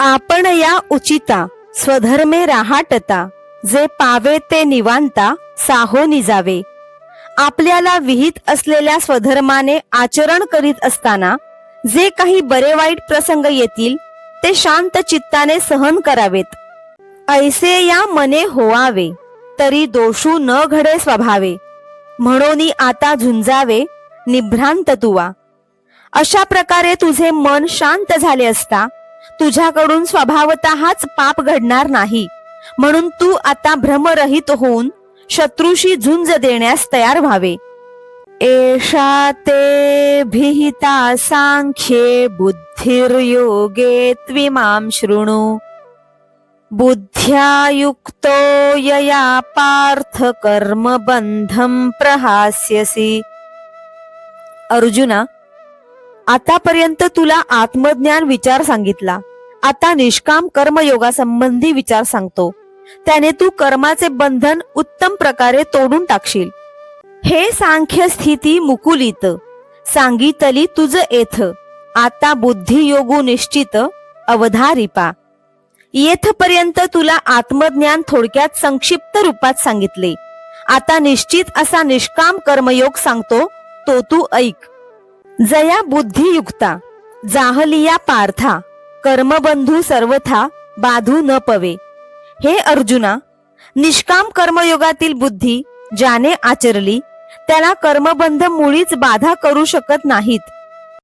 आपण या उचिता स्वधर्मे राहाटता जे पावे ते निवांता साहो निजावे. आपल्याला विहित असलेल्या स्वधर्माने आचरण करीत असताना जे काही बरे वाईट प्रसंग येतील ते शांत चित्ताने सहन करावेत. ऐसे या मने होवावे तरी दोषू न घडे स्वभावे. म्हणून आता झुंजावे निभ्रांत तुवा. अशा प्रकारे तुझे मन शांत झाले असता तुझ्याकडून स्वभावतःच पाप घडणार नाही. म्हणून तू आता भ्रमरहित होऊन शत्रूशी झुंज देण्यास तयार व्हावे. एषा ते भिहिता सांख्ये बुद्धिर्योगे त्विमाम शृणु. बुद्ध्या युक्तो यया पार्थ कर्म बंधम प्रहास्यसी. अर्जुना आतापर्यंत तुला आत्मज्ञान विचार सांगितला. आता निष्काम कर्मयोगासंबंधी विचार सांगतो. त्याने तू कर्माचे बंधन उत्तम प्रकारे तोडून टाकशील. हे सांख्य स्थिती मुकुलित. सांगितली तुझ एथ आता बुद्धी योगू निश्चित. अवधारिपा. येथपर्यंत तुला आत्मज्ञान थोडक्यात संक्षिप्त रूपात सांगितले. आता निश्चित असा निष्काम कर्मयोग सांगतो तो तू ऐक. जया बुद्धियुक्ता जाहलिया पार्था कर्मबंधू सर्वथा बाधू न पवे. हे अर्जुना निष्काम कर्मयोगातील बुद्धी ज्याने आचरली त्याला कर्मबंध मुळीच बाधा करू शकत नाहीत.